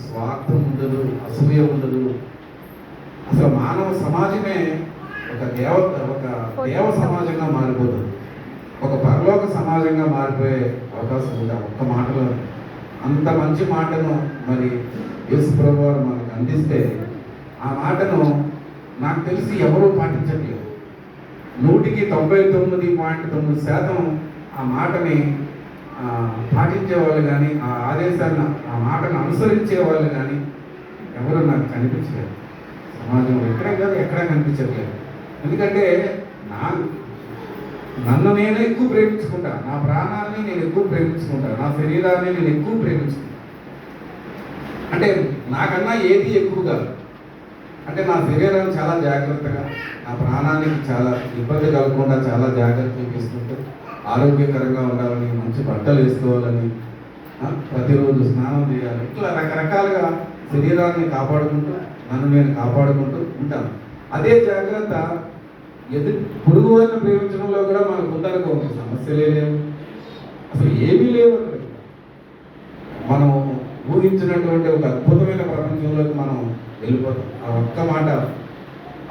స్వార్థం ఉండదు అసూయ ఉండదు అసలు మానవ సమాజమే ఒక దేవ ఒక దేవ సమాజంగా మారిపోతుంది. ఒక పరలోక సమాజంగా మారిపోయే అవకాశం ఉంది. ఆ ఒక్క మాటలో అంత మంచి మాటను మరి యేసు వారు మనకు అందిస్తే ఆ మాటను నాకు తెలిసి ఎవరూ పాటించట్లేదు. నూటికి తొంభై తొమ్మిది పాయింట్ తొమ్మిది శాతం ఆ మాటని పాటించే వాళ్ళు కానీ ఆ ఆదేశాలను ఆ మాటను అనుసరించే వాళ్ళు కానీ ఎవరు నాకు కనిపించలేదు. సమాజంలో ఎక్కడ కాదు ఎక్కడా కనిపించట్లేదు. ఎందుకంటే నా నన్ను నేను ఎక్కువ ప్రేమించుకుంటా. నా ప్రాణాన్ని నేను ఎక్కువ ప్రేమించుకుంటా. నా శరీరాన్ని నేను ఎక్కువ ప్రేమించుకుంటా. అంటే నాకన్నా ఏది ఎక్కువ కాదు. అంటే నా శరీరం చాలా జాగ్రత్తగా నా ప్రాణానికి చాలా ఇబ్బంది కలగకుండా చాలా జాగ్రత్త చూపిస్తుంటూ ఆరోగ్యకరంగా ఉండాలని మంచి బట్టలు వేసుకోవాలని ప్రతిరోజు స్నానం చేయాలి. ఇట్లా రకరకాలుగా శరీరాన్ని కాపాడుకుంటూ నన్ను నేను కాపాడుకుంటూ ఉంటాను అదే జాగ్రత్త ఎదుటి పురుగు వారిని ప్రేమించడంలో కూడా మనకు ఉందనుకో సమస్యలే లేవు. అసలు ఏమీ లేవు మనం ఊహించినటువంటి ఒక అద్భుతమైన ప్రపంచంలోకి మనం వెళ్ళిపోతాం. ఆ ఒక్క మాట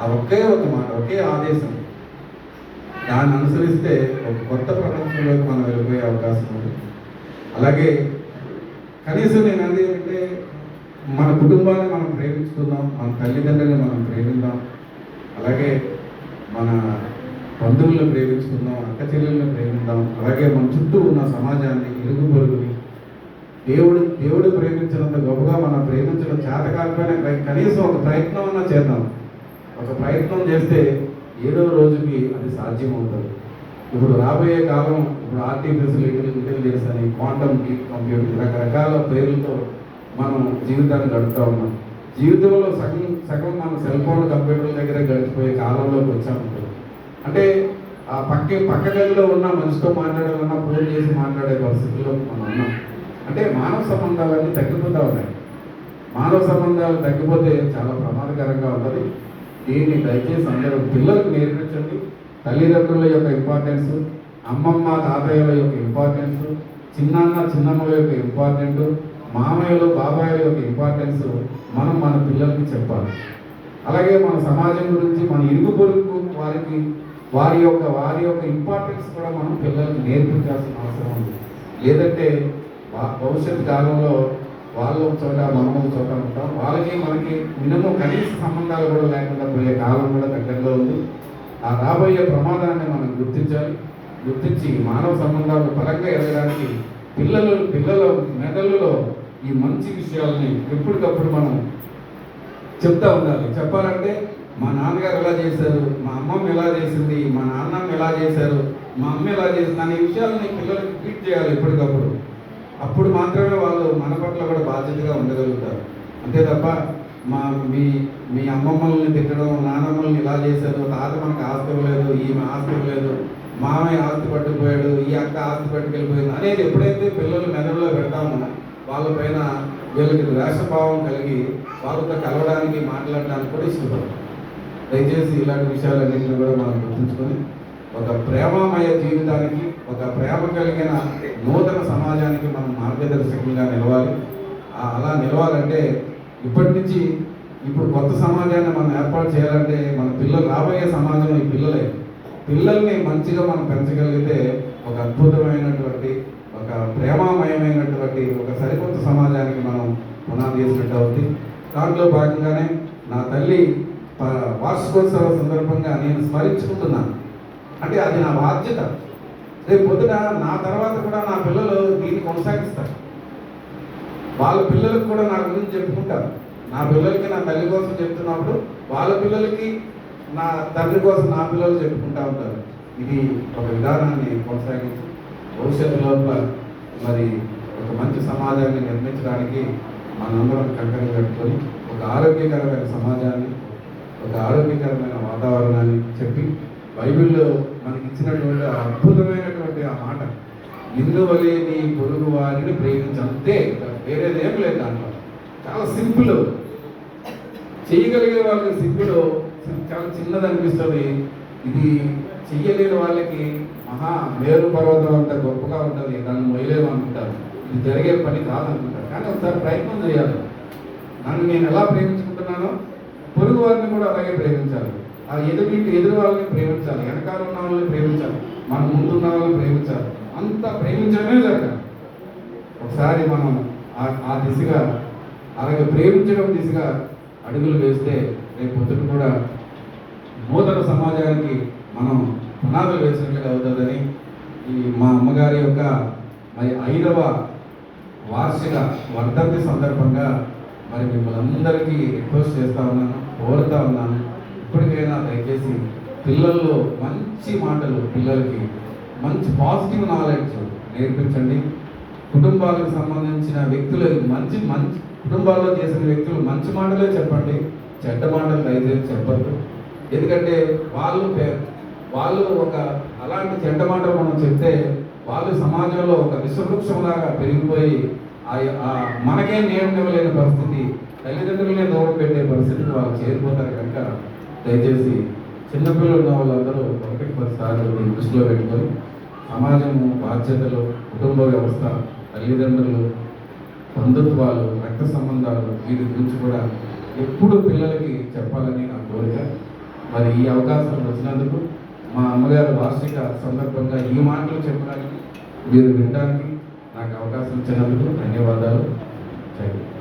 ఆ ఒకే ఒక మాట ఒకే ఆదేశం. దాన్ని అనుసరిస్తే ఒక కొత్త ప్రపంచంలోకి మనం వెళ్ళిపోయే అవకాశం ఉంది. అలాగే కనీసం నేను అనేది ఏంటంటే మన కుటుంబాన్ని మనం ప్రేమించుకుందాం మన తల్లిదండ్రులను మనం ప్రేమిద్దాం అలాగే మన బంధువులను ప్రేమించుకుందాం అక్క చెల్లెలను ప్రేమిద్దాం అలాగే మన చుట్టూ ఉన్న సమాజాన్ని ఇరుగు పొరుగుని దేవుడు దేవుడు ప్రేమించినంత గొప్పగా మనం ప్రేమించడం చేత కాకపోయినా కనీసం ఒక ప్రయత్నం అన్నా చేద్దాం. ఒక ప్రయత్నం చేస్తే ఏదో రోజుకి అది సాధ్యమవుతుంది. ఇప్పుడు రాబోయే కాలం ఇప్పుడు ఆర్టిఫిషియల్ ఇంటెలిజెన్స్ అని క్వాంటమ్ కంప్యూటర్ రకరకాల పేర్లతో మనం జీవితాన్ని గడుపుతా ఉన్నాం. జీవితంలో సగం సగం మనం సెల్ ఫోన్ కంప్యూటర్ దగ్గర గడిచిపోయే కాలంలోకి వచ్చాము అంటే ఆ పక్క పక్క గదిలో ఉన్న మనిషితో మాట్లాడాలన్నా ఫోన్ చేసి మాట్లాడే పరిస్థితుల్లో మనం ఉన్నాం. అంటే మానవ సంబంధాలన్నీ తగ్గిపోతూ ఉన్నాయి. మానవ సంబంధాలు తగ్గిపోతే చాలా ప్రమాదకరంగా ఉంటుంది. దీన్ని దయచేసి అందరూ పిల్లలకు నేర్పించండి. తల్లిదండ్రుల యొక్క ఇంపార్టెన్స్ అమ్మమ్మ తాతయ్యల యొక్క ఇంపార్టెన్స్ చిన్నాన్న చిన్నమ్మల యొక్క ఇంపార్టెంట్ మామయ్యలు బాబాయిల యొక్క ఇంపార్టెన్స్ మనం మన పిల్లలకి చెప్పాలి. అలాగే మన సమాజం గురించి మన ఇరుగు పొరుగు వారికి వారి యొక్క వారి యొక్క ఇంపార్టెన్స్ కూడా మనం పిల్లలకి నేర్పించాల్సిన అవసరం ఉంది. లేదంటే భవిష్యత్ కాలంలో వాళ్ళు చోట మనము చోట ఉంటాం. వాళ్ళకి మనకి మినిమం కనీస సంబంధాలు కూడా లేకుండా పోయే కాలం కూడా దగ్గరలో ఉంది. ఆ రాబోయే ప్రమాదాన్ని మనం గుర్తించాలి. గుర్తించి మానవ సంబంధాలు పరంగా ఎదగడానికి పిల్లలు పిల్లల మెదళ్ళలో ఈ మంచి విషయాలని ఎప్పటికప్పుడు మనం చెప్తా ఉండాలి. చెప్పాలంటే మా నాన్నగారు ఎలా చేశారు? మా అమ్మమ్మ ఎలా చేసింది? మా నాన్నమ్మ ఎలా చేశారు? మా అమ్మ ఎలా చేసింది? అనే విషయాలని పిల్లలకి ట్రీట్ చేయాలి ఎప్పటికప్పుడు. అప్పుడు మాత్రమే వాళ్ళు మన పట్ల కూడా బాధ్యతగా ఉండగలుగుతారు. అంతే తప్ప మా మీ మీ అమ్మమ్మల్ని తిట్టడం నానమ్మల్ని ఇలా చేశారు తాత మనకు ఆస్తి లేదు ఈమె ఆస్తి లేదు మామయ్య ఆస్తి పట్టుకుపోయాడు ఈ అక్క ఆస్తి పట్టుకెళ్ళిపోయింది అనేది ఎప్పుడైతే పిల్లలు మెదడులో పెడతామో వాళ్ళపైన వీళ్ళకి ద్వేషభావం కలిగి వాళ్ళతో కలవడానికి మాట్లాడడానికి కూడా ఇష్టపడతారు దయచేసి ఇలాంటి విషయాలన్నింటినీ కూడా మనం గుర్తుంచుకొని ఒక ప్రేమమయ జీవితానికి ఒక ప్రేమ కలిగిన నూతన సమాజానికి మనం మార్గదర్శకంగా నిలవాలి. అలా నిలవాలంటే ఇప్పటి నుంచి ఇప్పుడు కొత్త సమాజాన్ని మనం ఏర్పాటు చేయాలంటే మన పిల్లలు రాబోయే సమాజం ఈ పిల్లలే. పిల్లల్ని మంచిగా మనం పెంచగలిగితే ఒక అద్భుతమైనటువంటి ఒక ప్రేమామయమైనటువంటి ఒక సరికొత్త సమాజానికి మనం పునాది చేసినట్టు అవుతుంది దాంట్లో భాగంగానే నా తల్లి ప- వార్షికోత్సవ సందర్భంగా నేను స్మరించుకుంటున్నాను. అంటే అది నా బాధ్యత. రేపు పొద్దున నా తర్వాత కూడా నా పిల్లలు దీన్ని కొనసాగిస్తారు. వాళ్ళ పిల్లలకు కూడా నా గురించి చెప్పుకుంటారు. నా పిల్లలకి నా తల్లి కోసం చెప్తున్నప్పుడు వాళ్ళ పిల్లలకి నా తండ్రి కోసం నా పిల్లలు చెప్పుకుంటా ఉంటారు. ఇది ఒక విధానాన్ని కొనసాగించి భవిష్యత్తు లోపల మరి ఒక మంచి సమాజాన్ని నిర్మించడానికి మనందరం కంకణం కట్టుకొని ఒక ఆరోగ్యకరమైన సమాజాన్ని ఒక ఆరోగ్యకరమైన వాతావరణాన్ని చెప్పి బైబిల్లో మనకి ఇచ్చినటువంటి అద్భుతమైనటువంటి ఆ మాట ఇందువలే నీ పొరుగు వారిని ప్రేమించంతే వేరేది ఏం లేదు దాంట్లో. చాలా సింపుల్. చేయగలిగే వాళ్ళకి సింపుల్ చాలా చిన్నది అనిపిస్తుంది. ఇది చెయ్యలేని వాళ్ళకి మహా మేరు పర్వతం అంత గొప్పగా ఉంటుంది. దాన్ని మొయ్యలేము అనుకుంటారు. ఇది జరిగే పని కాదనుకుంటారు. కానీ ఒకసారి ప్రయత్నం చేయాలి. నన్ను నేను ఎలా ప్రేమించుకుంటున్నానో పొరుగు వారిని కూడా అలాగే ప్రేమించాలి. ఆ ఎదుటి ఎదురు వాళ్ళని ప్రేమించాలి వెనకాల ఉన్న వాళ్ళని ప్రేమించాలి మన ముందు ఉన్న వాళ్ళని ప్రేమించాలి. అంత ప్రేమించడమే జరగాలి ఒకసారి మనం ఆ- ఆ దిశగా అలాగే ప్రేమించడం దిశగా అడుగులు వేస్తే రేపు పొద్దున కూడా నూతన సమాజానికి మనం పునాదులు వేసినట్లుగా అవుతుందని ఈ మా అమ్మగారి యొక్క మరి ఐదవ వార్షిక వర్ధంతి సందర్భంగా మరి మిమ్మల్ని అందరికీ రిక్వెస్ట్ చేస్తా ఉన్నాను కోరుతా ఉన్నాను. ఇప్పటికైనా దయచేసి పిల్లల్లో మంచి మాటలు పిల్లలకి మంచి పాజిటివ్ నాలెడ్జ్ నేర్పించండి. కుటుంబాలకు సంబంధించిన వ్యక్తులు మంచి మంచి కుటుంబాల్లో చేసిన వ్యక్తులు మంచి మాటలే చెప్పండి. చెడ్డ మాటలు దయచేసి చెప్పద్దు. ఎందుకంటే వాళ్ళు వాళ్ళు ఒక అలాంటి చెడ్డ మాటలు మనం చెప్తే వాళ్ళు సమాజంలో ఒక విశ్వవృక్షంలాగా పెరిగిపోయి ఆ- మనకే నియమం ఇవ్వలేని పరిస్థితి తల్లిదండ్రులనే దూరం పెట్టే పరిస్థితికి వాళ్ళు చేరిపోతారు కనుక దయచేసి చిన్నపిల్లలు ఉన్న వాళ్ళందరూ ఒకటి పది సార్లు దృష్టిలో పెట్టుకొని సమాజము బాధ్యతలు కుటుంబ వ్యవస్థ తల్లిదండ్రులు బంధుత్వాలు రక్త సంబంధాలు వీటి గురించి కూడా ఎప్పుడు పిల్లలకి చెప్పాలని నా కోరిక. మరి ఈ అవకాశం వచ్చినందుకు మా అమ్మగారు వార్షిక సందర్భంగా ఈ మాటలు చెప్పడానికి మీరు వినడానికి నాకు అవకాశం ఇచ్చినందుకు ధన్యవాదాలు. Thank you